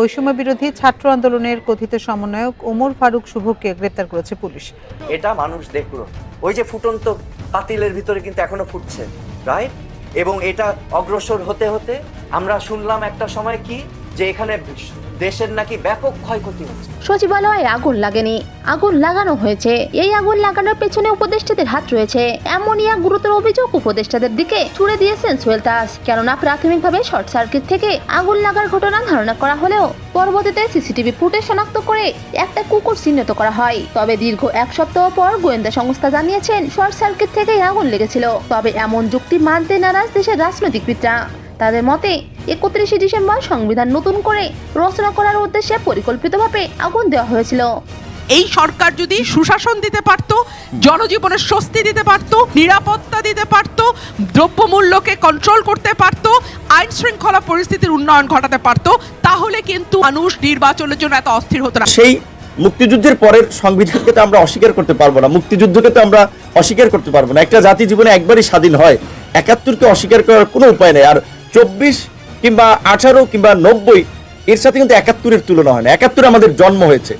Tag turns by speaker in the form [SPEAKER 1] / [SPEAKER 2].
[SPEAKER 1] বৈষম্য বিরোধী ছাত্র আন্দোলনের কথিত সমন্বয়ক ওমর ফারুক শুভকে গ্রেপ্তার করেছে পুলিশ।
[SPEAKER 2] এটা মানুষ দেখল। ওই যে ফুটন্ত পাতিলের ভিতরে কিন্তু এখনও ফুটছে রাইট এবং এটা অগ্রসর হতে হতে আমরা শুনলাম একটা সময় কি যে এখানে দেশের নাকি ব্যাপক ক্ষয়ক্ষতি হচ্ছে।
[SPEAKER 3] সচিবালয়ে আগুন লাগেনি। আগুন লাগানো হয়েছে। এই আগুন লাগানোর পেছনে উপদেষ্টাদের হাত রয়েছে। এমনই এক গুরুতর অভিযোগ উপদেষ্টাদের দিকে ছুড়ে দিয়েছেন সোহেল দাস। কেননা প্রাথমিকভাবে শর্ট সার্কিট থেকে আগুন লাগার ঘটনা ধারণা করা হলেও পরবর্তীতে সিসিটিভি ফুটেজ শনাক্ত করে একটা কুকুর চিহ্নিত করা হয়। তবে দীর্ঘ এক সপ্তাহ পর গোয়েন্দা সংস্থা জানিয়েছেন, শর্ট সার্কিট থেকেই আগুন লেগেছিল। তবে এমন যুক্তি মানতে নারাজ দেশের রাজনৈতিক রাজনৈতিকবিদরা। তাদের মতে একত্রিশে ডিসেম্বর সংবিধান নতুন করে রচনা করার উদ্দেশ্যে পরিকল্পিতভাবে আগুন দেওয়া হয়েছিল।
[SPEAKER 4] এই সরকার যদি সুশাসন দিতে পারত জনজীবনের স্বস্তি দিতে পারত নিরাপত্তা দিতে পারত দ্রব্যমূল্যকে কন্ট্রোল করতে পারত আইন শৃঙ্খলা পরিস্থিতির উন্নয়ন ঘটাতে পারত তাহলে কিন্তু মানুষ নির্বাচনের জন্য এত অস্থির হতো না।
[SPEAKER 5] সেই মুক্তিযুদ্ধের পরের সংবিধানকে তো আমরা অস্বীকার করতে পারব না। মুক্তিযুদ্ধকে তো আমরা অস্বীকার করতে পারব না। একটা জাতি জীবনে একবারই স্বাধীন হয়। একাত্তরকে অস্বীকার করার কোনো উপায় নেই। আর চব্বিশ কিংবা আঠারো কিংবা নব্বই, এর সাথে কিন্তু একাত্তরের তুলনা হয় না। একাত্তরে আমাদের জন্ম হয়েছে।